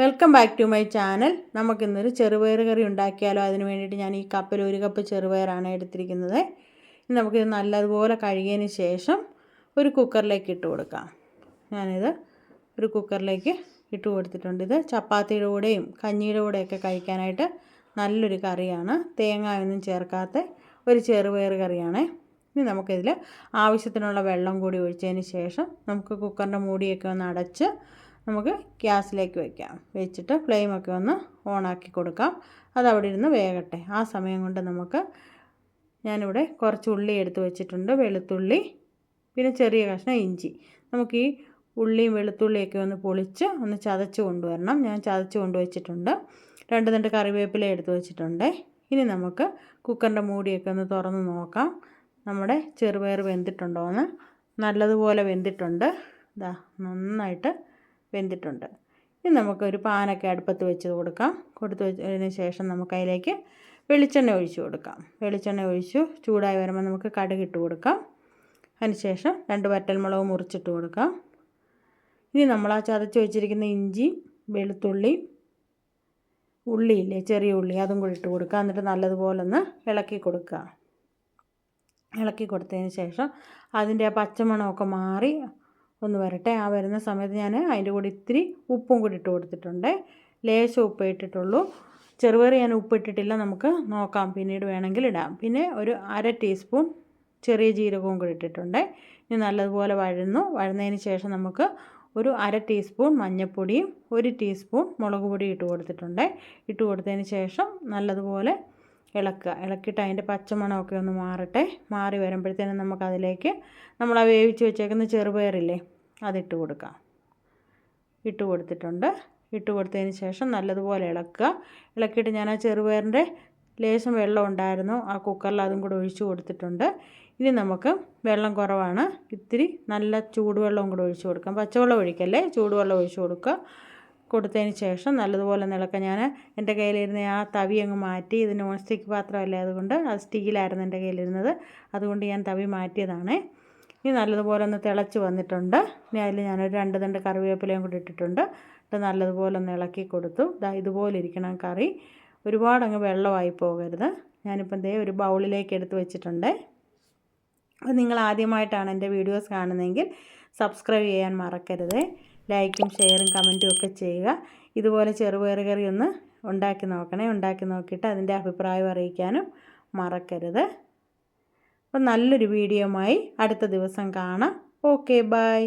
Welcome back to my channel നമുക്കിന്നൊരു ചെറുപയർ കറി ഉണ്ടാക്കിയാലോ? അതിന് വേണ്ടിയിട്ട് ഞാൻ ഈ കപ്പിൽ ഒരു കപ്പ് ചെറുപയറാണ് എടുത്തിരിക്കുന്നത്. ഇനി നമുക്കിത് നല്ലതുപോലെ കഴുകിയതിന് ശേഷം ഒരു കുക്കറിലേക്ക് ഇട്ട് കൊടുക്കാം. ഞാനിത് ഒരു കുക്കറിലേക്ക് ഇട്ട് കൊടുത്തിട്ടുണ്ട്. ഇത് ചപ്പാത്തിയുടെ കൂടെയും കഞ്ഞിയുടെ കൂടെയൊക്കെ കഴിക്കാനായിട്ട് നല്ലൊരു കറിയാണ്. തേങ്ങയൊന്നും ചേർക്കാത്ത ഒരു ചെറുപയർ കറിയാണ്. ഇനി നമുക്കിതിൽ ആവശ്യത്തിനുള്ള വെള്ളം കൂടി ഒഴിച്ചതിന് ശേഷം നമുക്ക് കുക്കറിന്റെ മൂടിയൊക്കെ ഒന്ന് അടച്ച് നമുക്ക് ഗ്യാസിലേക്ക് വയ്ക്കാം വെച്ചിട്ട് ഫ്ലെയിമൊക്കെ ഒന്ന് ഓണാക്കി കൊടുക്കാം. അത് അവിടെ ഇരുന്ന് വേകട്ടെ. ആ സമയം കൊണ്ട് നമുക്ക് ഞാനിവിടെ കുറച്ച് ഉള്ളി എടുത്ത് വെച്ചിട്ടുണ്ട്. വെളുത്തുള്ളി പിന്നെ ചെറിയ കഷ്ണം ഇഞ്ചി. നമുക്ക് ഈ ഉള്ളിയും വെളുത്തുള്ളിയൊക്കെ ഒന്ന് പൊളിച്ച് ഒന്ന് ചതച്ച് കൊണ്ടുവരണം. ഞാൻ ചതച്ച് കൊണ്ടുവച്ചിട്ടുണ്ട്. രണ്ട് രണ്ട് കറിവേപ്പില എടുത്ത് വെച്ചിട്ടുണ്ട്. ഇനി നമുക്ക് കുക്കറിന്റെ മൂടിയൊക്കെ ഒന്ന് തുറന്ന് നോക്കാം. നമ്മുടെ ചെറുപയർ വെന്തിട്ടുണ്ടോ എന്ന് നല്ലതുപോലെ വെന്തിട്ടുണ്ട്. ഇതാ നന്നായിട്ട് വെന്തിട്ടുണ്ട്. ഇനി നമുക്കൊരു പാനൊക്കെ അടുപ്പത്ത് വെച്ച് കൊടുക്കാം. കൊടുത്ത് വെച്ചതിന് ശേഷം നമുക്ക് അതിലേക്ക് വെളിച്ചെണ്ണ ഒഴിച്ചു കൊടുക്കാം. വെളിച്ചെണ്ണ ഒഴിച്ചു ചൂടായി വരുമ്പോൾ നമുക്ക് കടുകിട്ട് കൊടുക്കാം. അതിനുശേഷം രണ്ട് വറ്റൽമുളക് മുറിച്ചിട്ട് കൊടുക്കാം. ഇനി നമ്മൾ ആ ചതച്ച് വെച്ചിരിക്കുന്ന ഇഞ്ചി വെളുത്തുള്ളി ഉള്ളിയില്ലേ ചെറിയ ഉള്ളി അതും കൂടി ഇട്ട് കൊടുക്കുക. എന്നിട്ട് നല്ലതുപോലെ ഒന്ന് ഇളക്കി കൊടുക്കുക. ഇളക്കി കൊടുത്തതിന് ശേഷം അതിന്റെ ആ പച്ചമണമൊക്കെ മാറി ഒന്ന് വരട്ടെ. ആ വരുന്ന സമയത്ത് ഞാൻ അതിന്റെ കൂടെ ഇത്തിരി ഉപ്പും കൂടി ഇട്ട് കൊടുത്തിട്ടുണ്ട്. ലേശം ഉപ്പ് ഇട്ടിട്ടുള്ളൂ. ചെറുപയർ ഞാൻ ഉപ്പിട്ടിട്ടില്ല നമുക്ക് നോക്കാം. പിന്നീട് വേണമെങ്കിൽ ഇടാം. പിന്നെ ഒരു അര ടീസ്പൂൺ ചെറിയ ജീരകവും കൂടി ഇട്ടിട്ടുണ്ട്. ഇനി നല്ലതുപോലെ വഴുന്നു. വഴന്നതിന് ശേഷം നമുക്ക് ഒരു അര ടീസ്പൂൺ മഞ്ഞൾപ്പൊടിയും ഒരു ടീസ്പൂൺ മുളക് പൊടിയും ഇട്ട് കൊടുത്തിട്ടുണ്ട്. ഇട്ട് കൊടുത്തതിന് ശേഷം നല്ലതുപോലെ ഇളക്കുക. ഇളക്കിയിട്ട് അതിന്റെ പച്ചമണമൊക്കെ ഒന്ന് മാറട്ടെ. മാറി വരുമ്പോഴത്തേനും നമുക്കതിലേക്ക് നമ്മൾ ആ വേവിച്ച് വെച്ചേക്കുന്ന ചെറുപയറില്ലേ അതിട്ട് കൊടുക്കാം ഇട്ട് കൊടുത്തിട്ടുണ്ട്. ഇട്ട് കൊടുത്തതിന് ശേഷം നല്ലതുപോലെ ഇളക്കുക. ഇളക്കിയിട്ട് ഞാൻ ആ ചെറുപയറിന്റെ ലേശം വെള്ളം ഉണ്ടായിരുന്നു. ആ കുക്കറിൽ അതും കൂടെ ഒഴിച്ച് കൊടുത്തിട്ടുണ്ട്. ഇനി നമുക്ക് വെള്ളം കുറവാണ്. ഇത്തിരി നല്ല ചൂടുവെള്ളവും കൂടെ ഒഴിച്ച് കൊടുക്കാം. പച്ചവെള്ളം ഒഴിക്കല്ലേ? ചൂടുവെള്ളം ഒഴിച്ച് കൊടുക്കുക. കൊടുത്തതിന് ശേഷം നല്ലതുപോലെ നിളക്ക ഞാൻ എന്റെ കയ്യിലിരുന്ന ആ തവി അങ്ങ് മാറ്റി ഇത് നോൺ സ്റ്റിക്ക് പാത്രമല്ലേ അതുകൊണ്ട് അത് സ്റ്റീലായിരുന്നു എന്റെ കയ്യിലിരുന്നത്. അതുകൊണ്ട് ഞാൻ തവി മാറ്റിയതാണേ. ഇനി നല്ലതുപോലെ ഒന്ന് തിളച്ച് വന്നിട്ടുണ്ട്. ഇനി അതിൽ ഞാനൊരു രണ്ട് തണ്ട് കറിവേപ്പിലയും കൂടി ഇട്ടിട്ടുണ്ട്. ഇട്ട് നല്ലതുപോലെ ഒന്ന് ഇളക്കി കൊടുത്തു. ഇതാ ഇതുപോലെ ഇരിക്കണം കറി. ഒരുപാട് അങ്ങ് വെള്ളമായി പോകരുത്. ഞാനിപ്പം ദേ ഒരു ബൗളിലേക്ക് എടുത്ത് വെച്ചിട്ടുണ്ട്. അപ്പോൾ നിങ്ങൾ ആദ്യമായിട്ടാണ് എന്റെ വീഡിയോസ് കാണുന്നതെങ്കിൽ സബ്സ്ക്രൈബ് ചെയ്യാൻ മറക്കരുത്. ലൈക്കും ഷെയറും കമന്റും ഒക്കെ ചെയ്യുക. ഇതുപോലെ ചെറുപയർ കറി ഒന്ന് ഉണ്ടാക്കി നോക്കണേ. ഉണ്ടാക്കി നോക്കിയിട്ട് അതിന്റെ അഭിപ്രായം അറിയിക്കാനും മറക്കരുത്. അപ്പോൾ നല്ലൊരു വീഡിയോയുമായി അടുത്ത ദിവസം കാണാം. Okay bye